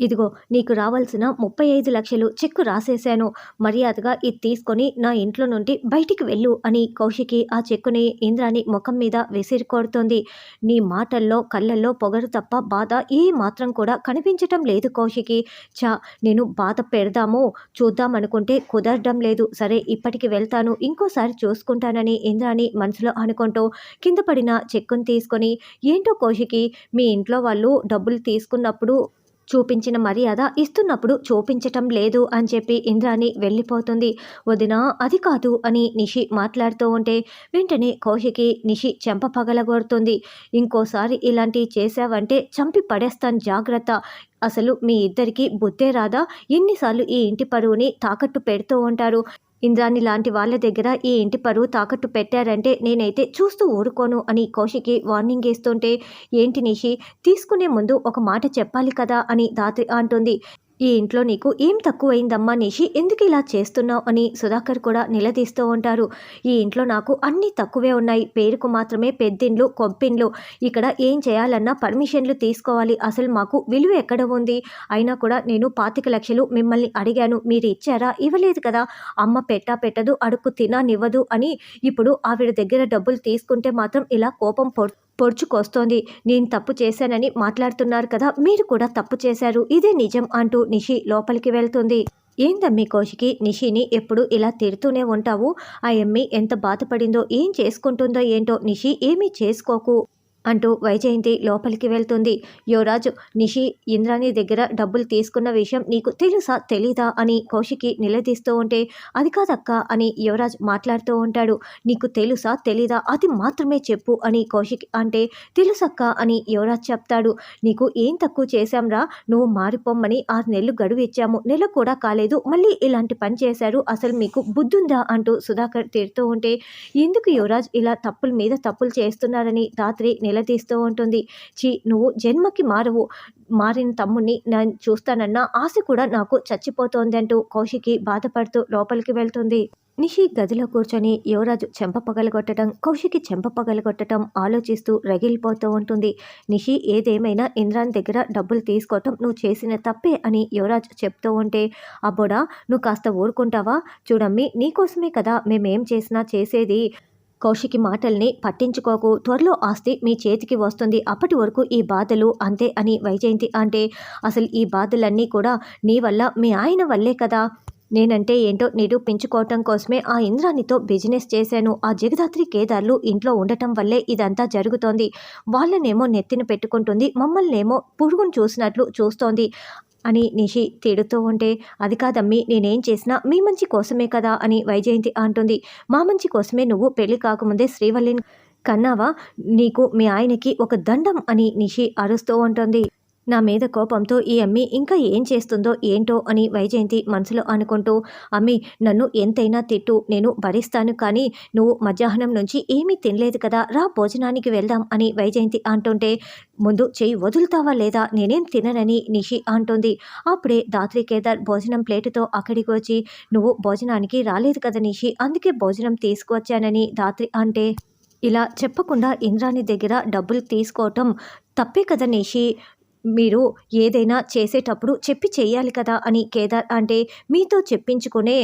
ఇదిగో నీకు రావాల్సిన ముప్పై ఐదు లక్షలు చెక్కు రాసేశాను. మర్యాదగా ఇది తీసుకొని నా ఇంట్లో నుండి బయటికి వెళ్ళు అని కౌశికి ఆ చెక్కుని ఇంద్రాని ముఖం మీద విసిరికొడుతుంది నీ మాటల్లో కళ్ళల్లో పొగరు తప్ప బాధ ఏ మాత్రం కూడా కనిపించటం లేదు కౌశికి. చా నేను బాధ పెడదాము చూద్దామనుకుంటే కుదరడం లేదు. సరే ఇప్పటికి వెళ్తాను ఇంకోసారి చూసుకుంటానని ఇంద్రాని మనసులో అనుకుంటూ కింద పడిన చెక్కుని తీసుకొని ఏంటో కౌశికి మీ ఇంట్లో వాళ్ళు డబ్బులు తీసుకున్నప్పుడు చూపించిన మర్యాద ఇస్తున్నప్పుడు చూపించటం లేదు అని చెప్పి ఇంద్రాని వెళ్ళిపోతుంది. వదిన అది కాదు అని నిషి మాట్లాడుతూ ఉంటే వెంటనే కౌశికి నిషి చెంప పగలగొడుతుంది. ఇంకోసారి ఇలాంటివి చేశావంటే చంపి పడేస్తాను జాగ్రత్త. అసలు మీ ఇద్దరికి బుద్ధే రాదా? ఎన్నిసార్లు ఈ ఇంటి పరువుని తాకట్టు పెడుతూ ఉంటారు? ఇంద్రాణి లాంటి వాళ్ళ దగ్గర ఈ ఇంటి పరువు తాకట్టు పెట్టారంటే నేనైతే చూస్తూ ఊరుకోను అని కౌశికి వార్నింగ్ ఇస్తుంటే ఏంటి నిషి తీసుకునే ముందు ఒక మాట చెప్పాలి కదా? అని దాత్రి అంటుంది. ఈ ఇంట్లో నీకు ఏం తక్కువైందమ్మా నిషి? ఎందుకు ఇలా చేస్తున్నావు? అని సుధాకర్ కూడా నిలదీస్తూ ఉంటారు. ఈ ఇంట్లో నాకు అన్నీ తక్కువే ఉన్నాయి. పేరుకు మాత్రమే పెద్దిండ్లు కొబ్బిండ్లు. ఇక్కడ ఏం చేయాలన్నా పర్మిషన్లు తీసుకోవాలి. అసలు మాకు విలువ ఎక్కడ ఉంది? అయినా కూడా నేను పాతిక లక్షలు మిమ్మల్ని అడిగాను. మీరు ఇచ్చారా? ఇవ్వలేదు కదా. అమ్మ పెట్టా పెట్టదు అడుక్కు తిననివ్వదు అని ఇప్పుడు ఆవిడ దగ్గర డబ్బులు తీసుకుంటే మాత్రం ఇలా కోపం పొడు పొడుచుకొస్తోంది. నేను తప్పు చేశానని మాట్లాడుతున్నారు కదా మీరు కూడా తప్పు చేశారు. ఇదే నిజం అంటూ నిషి లోపలికి వెళ్తుంది. ఏందమ్మి కోషికి నిషిని ఎప్పుడు ఇలా తిడుతూనే ఉంటావు? ఆ ఎమ్మి ఎంత బాధపడిందో ఏం చేసుకుంటుందో ఏంటో నిషి ఏమీ చేసుకోకు. అంటూ వైజయంతి లోపలికి వెళ్తుంది. యువరాజు నిషి ఇంద్రాణి దగ్గర డబ్బులు తీసుకున్న విషయం నీకు తెలుసా తెలీదా అని కౌశికి నిలదీస్తూ ఉంటే అది కాదక్క అని యువరాజ్ మాట్లాడుతూ ఉంటాడు. నీకు తెలుసా తెలీదా అది మాత్రమే చెప్పు అని కౌశిక్ అంటే తెలుసక్క అని యువరాజ్ చెప్తాడు. నీకు ఏం తక్కువ చేశాంరా నువ్వు మారిపోమ్మని ఆరు నెలలు గడువు ఇచ్చాము నెల కూడా కాలేదు మళ్ళీ ఇలాంటి పని చేశారు అసలు మీకు బుద్ధుందా అంటూ సుధాకర్ తిడుతూ ఉంటే ఎందుకు యువరాజ్ ఇలా తప్పుల మీద తప్పులు చేస్తున్నారని రాత్రి నిలదీస్తూ ఉంటుంది. చీ నువ్వు జన్మకి మారవు. మారిన తమ్ముడిని నేను చూస్తానన్న ఆశ కూడా నాకు చచ్చిపోతోందంటూ కౌశికి బాధపడుతూ లోపలికి వెళ్తుంది. నిషి గదిలో కూర్చొని యువరాజు చెంప పగలగొట్టడం కౌశికి చెంప పగలగొట్టడం ఆలోచిస్తూ రగిలిపోతూ ఉంటుంది. నిషి ఏదేమైనా ఇంద్రాన్ దగ్గర డబ్బులు తీసుకోవటం నువ్వు చేసిన తప్పే అని యువరాజ్ చెప్తూ ఉంటే అబ్బోడా నువ్వు కాస్త ఊరుకుంటావా? చూడమ్మి నీకోసమే కదా మేమేం చేసినా చేసేది. కౌశికి మాటల్ని పట్టించుకోకు. త్వరలో ఆస్తి మీ చేతికి వస్తుంది. అప్పటి వరకు ఈ బాధలు అంతే అని వైజయంతి అంటే అసలు ఈ బాధలన్నీ కూడా నీ వల్ల మీ ఆయన వల్లే కదా? నేనంటే ఏంటో నిరూపించుకోవటం కోసమే ఆ ఇంద్రానితో బిజినెస్ చేశాను. ఆ జగదాత్రి కేదార్లు ఇంట్లో ఉండటం వల్లే ఇదంతా జరుగుతోంది. వాళ్ళనేమో నెత్తిన పెట్టుకుంటుంది. మమ్మల్నేమో పురుగును చూసినట్లు చూస్తోంది. అని నిషి తిడుతూ ఉంటే అది కాదమ్మి నేనేం చేసినా మీ మంచి కోసమే కదా అని వైజయంతి అంటుంది. మా మంచి కోసమే నువ్వు పెళ్ళి కాకముందే శ్రీవల్లిని కన్నావా? నీకు మీ ఆయనకి ఒక దండం అని నిషి అరుస్తూ ఉంటుంది. నా మీద కోపంతో ఈ అమ్మి ఇంకా ఏం చేస్తుందో ఏంటో అని వైజయంతి మనసులో అనుకుంటూ అమ్మి నన్ను ఎంతైనా తిట్టు నేను భరిస్తాను కానీ నువ్వు మధ్యాహ్నం నుంచి ఏమీ తినలేదు కదా రా భోజనానికి వెళ్దాం అని వైజయంతి అంటుంటే ముందు చేయి వదులుతావా లేదా? నేనేం తిననని నిషి అంటుంది. అప్పుడే దాత్రి కేదార్ భోజనం ప్లేటుతో అక్కడికి వచ్చి నువ్వు భోజనానికి రాలేదు కదా నిషి అందుకే భోజనం తీసుకువచ్చానని దాత్రి అంటే ఇలా చెప్పకుండా ఇంద్రాణి దగ్గర డబ్బులు తీసుకోవటం తప్పే కదా నిషి మీరు ఏదైనా చేసేటప్పుడు చెప్పి చేయాలి కదా అని కేదార్ అంటే మీతో చెప్పించుకునే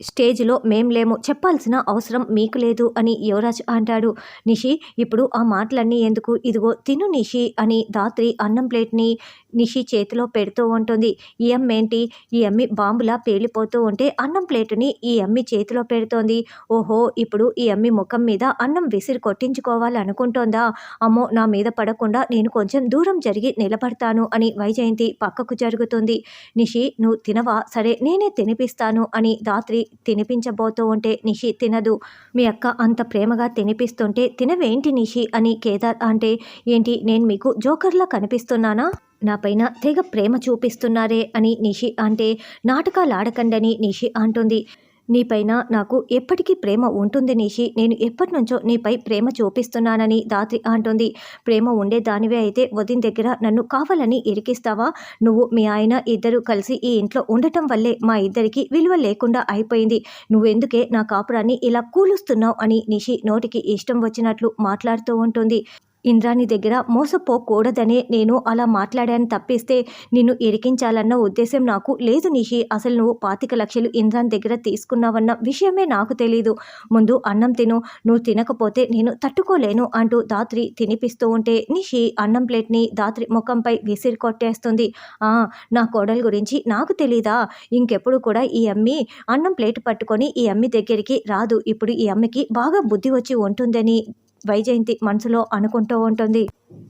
స్టేజ్లో మేం లేము చెప్పాల్సిన అవసరం మీకు లేదు అని యువరాజ్ అంటాడు. నిషి ఇప్పుడు ఆ మాటలన్నీ ఎందుకు? ఇదిగో తిను నిషి అని దాత్రి అన్నం ప్లేట్ని నిషి చేతిలో పెడుతూ ఉంటుంది. ఈ అమ్మేంటి ఈ అమ్మి బాంబులా పేలిపోతూ ఉంటే అన్నం ప్లేటుని ఈ అమ్మి చేతిలో పెడుతోంది. ఓహో ఇప్పుడు ఈ అమ్మి ముఖం మీద అన్నం విసిరి కొట్టించుకోవాలనుకుంటోందా? అమ్మో నా మీద పడకుండా నేను కొంచెం దూరం జరిగి నిలబడతాను అని వైజయంతి పక్కకు జరుగుతుంది. నిషి నువ్వు తినవా? సరే నేనే తినిపిస్తాను అని దాత్రి తినిపించబోతూ ఉంటే నిషి తినదు. మీ అక్క అంత ప్రేమగా తినిపిస్తుంటే తినవేంటి నిషి అని కేదార్ అంటే ఏంటి నేను మీకు జోకర్లా కనిపిస్తున్నానా? నా పైన తెగ ప్రేమ చూపిస్తున్నారే అని నిషి అంటే నాటకాలు ఆడకండని నిషి అంటుంది. నీపైన నాకు ఎప్పటికీ ప్రేమ ఉంటుంది నిషి. నేను ఎప్పటి నుంచో నీపై ప్రేమ చూపిస్తున్నానని దాత్రి అంటుంది. ప్రేమ ఉండే దానివే అయితే వదిన దగ్గర నన్ను కావాలని ఇరికిస్తావా? నువ్వు మీ ఆయన ఇద్దరు కలిసి ఈ ఇంట్లో ఉండటం వల్లే మా ఇద్దరికి విలువ లేకుండా అయిపోయింది. నువ్వెందుకే నా కాపురాన్ని ఇలా కూలుస్తున్నావు అని నిషి నోటికి ఇష్టం వచ్చినట్లు మాట్లాడుతూ ఉంటుంది. ఇంద్రాణి దగ్గర మోసపోకూడదనే నేను అలా మాట్లాడాను తప్పిస్తే నిన్ను ఇరికించాలన్న ఉద్దేశం నాకు లేదు నిషి అసలు నువ్వు పాతిక లక్షలు ఇంద్రాని దగ్గర తీసుకున్నావన్న విషయమే నాకు తెలీదు. ముందు అన్నం తిను. నువ్వు తినకపోతే నేను తట్టుకోలేను అంటూ దాత్రి తినిపిస్తూ ఉంటే నిషి అన్నం ప్లేట్ని దాత్రి ముఖంపై విసిరి కొట్టేస్తుంది. "ఆ, నా కోడలు గురించి నాకు తెలీదా? ఇంకెప్పుడు కూడా ఈ అమ్మి అన్నం ప్లేట్ పట్టుకొని ఈ అమ్మి దగ్గరికి రాదు. ఇప్పుడు ఈ అమ్మకి బాగా బుద్ధి వచ్చి ఉంటుందని వైజయంతి మనసులో అనుకుంటూ ఉంటుంది.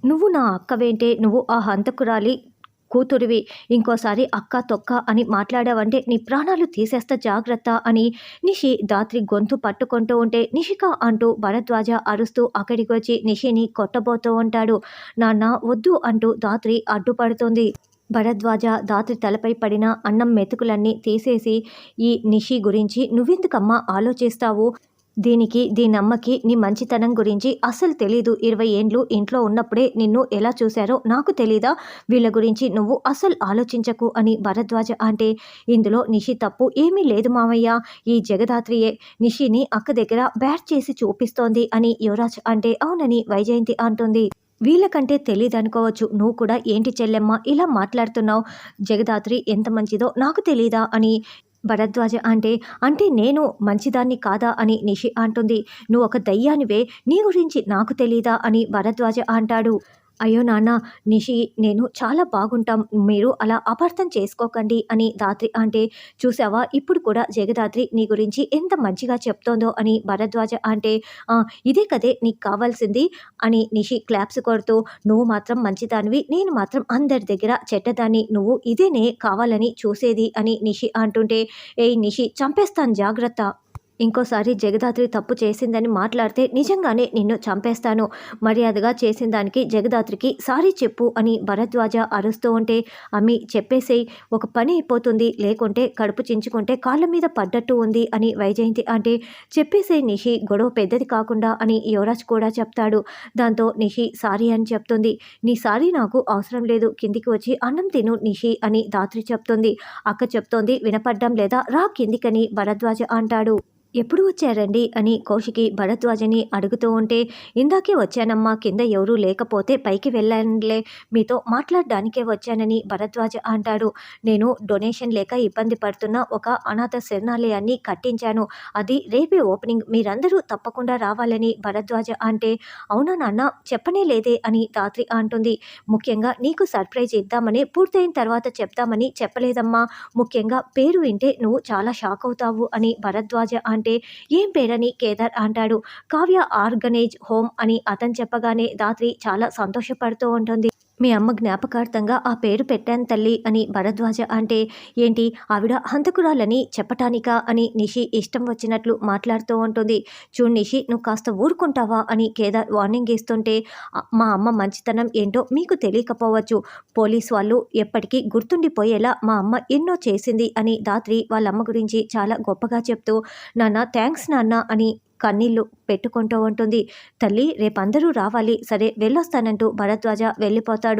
నువ్వు నా అక్కవేంటే నువ్వు ఆ హంతకురాలి కూతురివి. ఇంకోసారి అక్క తొక్క అని మాట్లాడావంటే నీ ప్రాణాలు తీసేస్తా జాగ్రత్త అని నిషి దాత్రి గొంతు పట్టుకుంటూ ఉంటే నిషిక అంటూ భరద్వాజ అరుస్తూ అక్కడికి వచ్చి నిషిని కొట్టబోతూ ఉంటాడు. నాన్న వద్దు అంటూ దాత్రి అడ్డుపడుతుంది. భరద్వాజ దాత్రి తలపై పడిన అన్నం మెతుకులన్నీ తీసేసి ఈ నిషి గురించి నువ్వెందుకమ్మా ఆలోచిస్తావు? దీనికి దీనమ్మకి నీ మంచితనం గురించి అస్సలు తెలీదు. ఇరవై ఏండ్లు ఇంట్లో ఉన్నప్పుడే నిన్ను ఎలా చూశారో నాకు తెలీదా? వీళ్ళ గురించి నువ్వు అసలు ఆలోచించకు అని భరద్వాజ అంటే ఇందులో నిషి తప్పు ఏమీ లేదు మామయ్య. ఈ జగదాత్రియే నిషిని అక్క దగ్గర బ్యాట్ చేసి చూపిస్తోంది అని యువరాజ్ అంటే అవునని వైజయంతి అంటుంది. వీళ్ళకంటే తెలియదనుకోవచ్చు నువ్వు కూడా ఏంటి చెల్లెమ్మ ఇలా మాట్లాడుతున్నావు? జగదాత్రి ఎంత మంచిదో నాకు తెలీదా? అని భరద్వాజ అంటే అంటే నేను మంచిదాన్ని కాదా అని నిషి అంటుంది. నువ్వు ఒక దయ్యానివే నీ గురించి నాకు తెలీదా అని భరద్వాజ అంటాడు. అయ్యో నాన్న నిషి నేను చాలా బాగుంటాం. మీరు అలా అపార్థం చేసుకోకండి అని దాత్రి అంటే చూసావా ఇప్పుడు కూడా జగదాత్రి నీ గురించి ఎంత మంచిగా చెప్తోందో అని భరద్వాజ అంటే ఇదే కదే నీకు కావాల్సింది అని నిషి క్లాప్స్ కొడుతూ నువ్వు మాత్రం మంచిదానివి నేను మాత్రం అందరి దగ్గర చెడ్డదాన్ని నువ్వు ఇదేనే కావాలని చూసేది అని నిషి అంటుంటే ఏ నిషి చంపేస్తాను జాగ్రత్త. ఇంకోసారి జగదాత్రి తప్పు చేసిందని మాట్లాడితే నిజంగానే నిన్ను చంపేస్తాను. మర్యాదగా చేసిన దానికి జగదాత్రికి సారీ చెప్పు అని భరద్వాజ అరుస్తూ ఉంటే అమ్మి చెప్పేసేయ్. ఒక పని అయిపోతుంది. లేకుంటే కడుపు చించుకుంటే కాళ్ళ మీద పడ్డట్టు ఉంది అని వైజయంతి అంటే చెప్పేసే నిషి గొడవ పెద్దది కాకుండా అని యువరాజ్ కూడా చెప్తాడు. దాంతో నిషి సారీ అని చెప్తుంది. నీ సారీ నాకు అవసరం లేదు. కిందికి వచ్చి అన్నం తిను నిషి అని దాత్రి చెప్తుంది. అక్క చెప్తోంది వినపడ్డం లేదా? రా కిందికని భరద్వాజ అంటాడు. ఎప్పుడు వచ్చారండి? అని కౌశికి భరద్వాజని అడుగుతూ ఉంటే ఇందాకే వచ్చానమ్మా కింద ఎవరూ లేకపోతే పైకి వెళ్ళానులే మీతో మాట్లాడడానికే వచ్చానని భరద్వాజ అంటాడు. నేను డొనేషన్ లేక ఇబ్బంది పడుతున్న ఒక అనాథ శరణాలయాన్ని కట్టించాను. అది రేపే ఓపెనింగ్. మీరందరూ తప్పకుండా రావాలని భరద్వాజ అంటే అవునా నాన్న చెప్పనే లేదే అని రాత్రి అంటుంది. ముఖ్యంగా నీకు సర్ప్రైజ్ ఇద్దామని పూర్తయిన తర్వాత చెప్తామని చెప్పలేదమ్మా. ముఖ్యంగా పేరు వింటే నువ్వు చాలా షాక్ అవుతావు అని భరద్వాజ అంటే ఏం పేరని కేదార్ అంటాడు. కావ్య ఆర్గనైజ్ హోమ్ అని అతను చెప్పగానే దాత్రి చాలా సంతోషపడుతూ ఉంటుంది. మీ అమ్మ జ్ఞాపకార్థంగా ఆ పేరు పెట్టాను తల్లి అని భరద్వాజ అంటే ఏంటి? ఆవిడ హంతకురాలని చెప్పటానికా అని నిషి ఇష్టం వచ్చినట్లు మాట్లాడుతూ ఉంటుంది. చూడు నిషి నువ్వు కాస్త ఊరుకుంటావా అని కేదార్ వార్నింగ్ ఇస్తుంటే మా అమ్మ మంచితనం ఏంటో మీకు తెలియకపోవచ్చు. పోలీస్ వాళ్ళు ఎప్పటికీ గుర్తుండిపోయేలా మా అమ్మ ఎన్నో చేసింది అని దాత్రి వాళ్ళ అమ్మ గురించి చాలా గొప్పగా చెప్తూ నాన్న థ్యాంక్స్ నాన్న అని కన్నీళ్ళు పెట్టుకుంటూ ఉంటుంది. తల్లి రేపందరూ రావాలి. సరే వెళ్ళొస్తానంటూ భరద్వాజ వెళ్ళిపోతాడు.